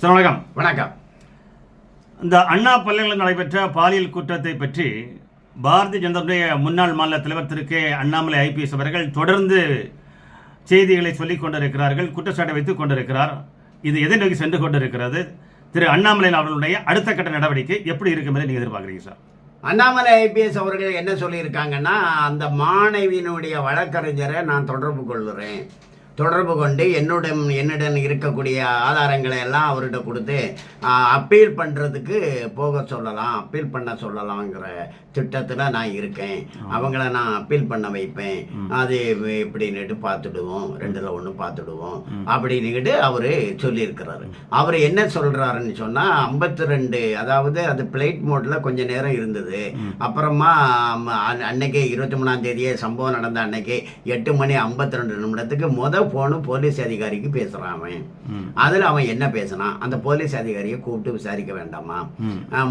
Sir வணக்கம் வணக்கம். இந்த அண்ணா பல்கலைக்கழகம் நடைபெற்ற பாலியல் குற்றத்தை பற்றி பாரதிய ஜனதாவுடைய முன்னாள் மாநில தலைவர் திரு கே அண்ணாமலை ஐபிஎஸ் அவர்கள் தொடர்ந்து செய்திகளை சொல்லிக் கொண்டிருக்கிறார்கள் குற்றச்சாட்டை வைத்துக் கொண்டிருக்கிறார். இது எதை நோக்கி சென்று கொண்டிருக்கிறது? திரு அண்ணாமலை அவர்களுடைய அடுத்த கட்ட நடவடிக்கை எப்படி இருக்கும் என்று நீங்கள் எதிர்பார்க்குறீங்க சார்? அண்ணாமலை ஐபிஎஸ் அவர்கள் என்ன சொல்லியிருக்காங்கன்னா அந்த மாணவியினுடைய வழக்கறிஞரை நான் தொடர்பு கொள்கிறேன் தொடர்பு கொண்டு என்னுடன் என்னுடன் இருக்கக்கூடிய ஆதாரங்களை எல்லாம் அவர்கிட்ட கொடுத்து அப்பீல் பண்ணுறதுக்கு போக சொல்லலாம் அப்பீல் பண்ண சொல்லலாங்கிற திட்டத்தில் நான் இருக்கேன். அவங்கள நான் அப்பீல் பண்ண வைப்பேன். அது இப்படின்னுட்டு பார்த்துடுவோம். ரெண்டில் ஒன்று பார்த்துடுவோம். அப்படின்னுக்கிட்டு அவர் சொல்லியிருக்கிறாரு. அவர் என்ன சொல்கிறாருன்னு சொன்னால் ஐம்பத்தி ரெண்டு அதாவது அது பிளைட் மோட்டில் கொஞ்சம் நேரம் இருந்தது. அப்புறமா அன்னைக்கு இருபத்தி மூணாம் தேதியே சம்பவம் நடந்த அன்னைக்கு எட்டு மணி ஐம்பத்தி ரெண்டு நிமிடத்துக்கு முத போனு போலீஸ் அதிகாரிக்கு பேசுகிறான் அவன் அதில் அவன் என்ன பேசினான்? அந்த போலீஸ் அதிகாரியை கூப்பிட்டு விசாரிக்க வேண்டாமா?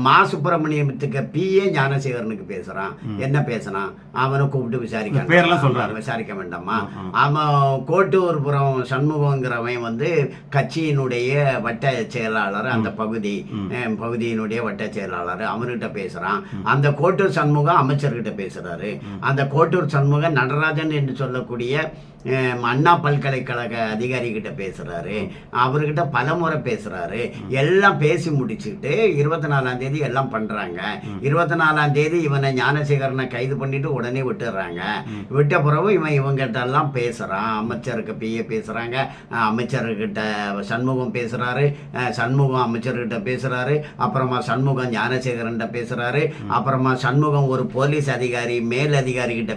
மா. சுப்பிரமணியத்துக்கு பிஏ ஞானசேகரனுக்கு பேசுகிறான் என்ன பேசுனான்? அவனை கூப்பிட்டு விசாரிக்க பேரெல்லாம்? சொல்றாரு. விசாரிக்க வேண்டாமா? அவன் கோட்டூர்புரம் சண்முகங்கிறவன் வந்து கட்சியினுடைய வட்ட செயலாளர் அந்த பகுதி பகுதியினுடைய வட்ட செயலாளர். அவன்கிட்ட பேசுறான். அந்த கோட்டூர் சண்முகம் அமைச்சர்கிட்ட பேசுறாரு. அந்த கோட்டூர் சண்முகம் நடராஜன் என்று சொல்லக்கூடிய அண்ணா பல்கலைக்கழக அதிகாரி கிட்ட அவர்கிட்ட பல பலமுறை பேசுகிறாரு எல்லாம் பேசி முடிச்சுக்கிட்டு இருபத்தி நாலாம் தேதி எல்லாம் பண்ணுறாங்க இருபத்தி நாலாம் தேதி இவனை ஞானசேகரனை கைது பண்ணிட்டு உடனே விட்டுடுறாங்க விட்ட பிறகு இவன் இவங்கிட்ட எல்லாம் பேசுகிறான் அமைச்சருக்கு பிஏ பேசுகிறாங்க அமைச்சர்கிட்ட சண்முகம் பேசுகிறாரு சண்முகம் அமைச்சர்கிட்ட பேசுகிறாரு அப்புறமா சண்முகம் ஞானசேகரன்கிட்ட பேசுகிறாரு அப்புறமா சண்முகம் ஒரு போலீஸ் அதிகாரி மேல் அதிகாரி கிட்ட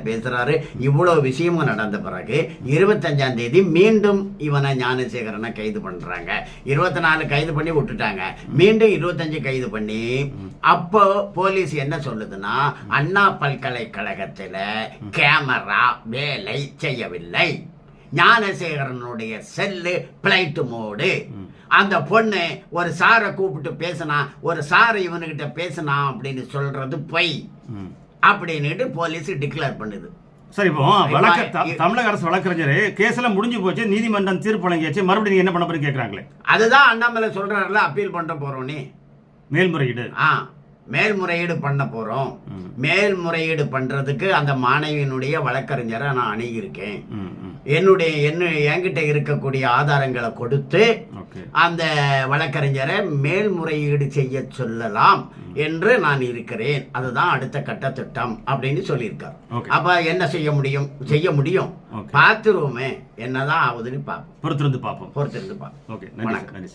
இவ்வளோ விஷயமும் நடந்த பிறகு இருபத்தஞ்சாம் தேதி மீண்டும் இவனை ஞானசேகரனை கைது பண்றாங்க. இருபத்தி நாலு கைது பண்ணி விட்டுட்டாங்க. மீண்டும் இருபத்தஞ்சு கைது பண்ணி அப்போ போலீஸ் என்ன சொல்லுதுன்னா அண்ணா பல்கலைக்கழகத்துல கேமரா வேலை செய்யவில்லை. ஞானசேகரனுடைய செல்லு பிளைட் மோடு அந்த பொண்ணு ஒரு சாரை கூப்பிட்டு பேசினா ஒரு சாரை இவனுக்கிட்ட பேசினா அப்படின்னு சொல்றது பொய். அப்படின்னுட்டு போலீஸ் டிக்ளேர் பண்ணுது. சார் இப்போ வழக்க தமிழக அரசு வழக்கறிஞர் கேஸெல்லாம் முடிஞ்சு போச்சு நீதிமன்றம் தீர்ப்பு வழங்கியாச்சு மறுபடியும் என்ன பண்ண போறீங்க கேட்குறாங்களே அதுதான் அண்ணாமலை சொல்றாருல அப்பீல் பண்ண போறோம் நீ. மேல்முறையீடு. ஆ. மேல்முறையீடு பண்ண போறோம். ம். மேல்முறையீடு பண்றதுக்கு அந்த மாணவியினுடைய வழக்கறிஞரை நான் அணுகியிருக்கேன். என்னுடைய என்ன என்கிட்ட இருக்கக்கூடிய ஆதாரங்களை கொடுத்து அந்த வழக்கறிஞரை மேல்முறையீடு செய்ய சொல்லலாம் என்று நான் இருக்கிறேன். அதுதான் அடுத்த கட்ட திட்டம் அப்படின்னு சொல்லியிருக்கார். அப்ப என்ன செய்ய முடியும்? செய்ய முடியும். பார்த்துருவோமே. என்னதான் ஆகுதுன்னு பார்ப்போம். பொறுத்திருந்து பார்ப்போம். பொறுத்திருந்து பார்ப்போம். ஓகே. நன்றி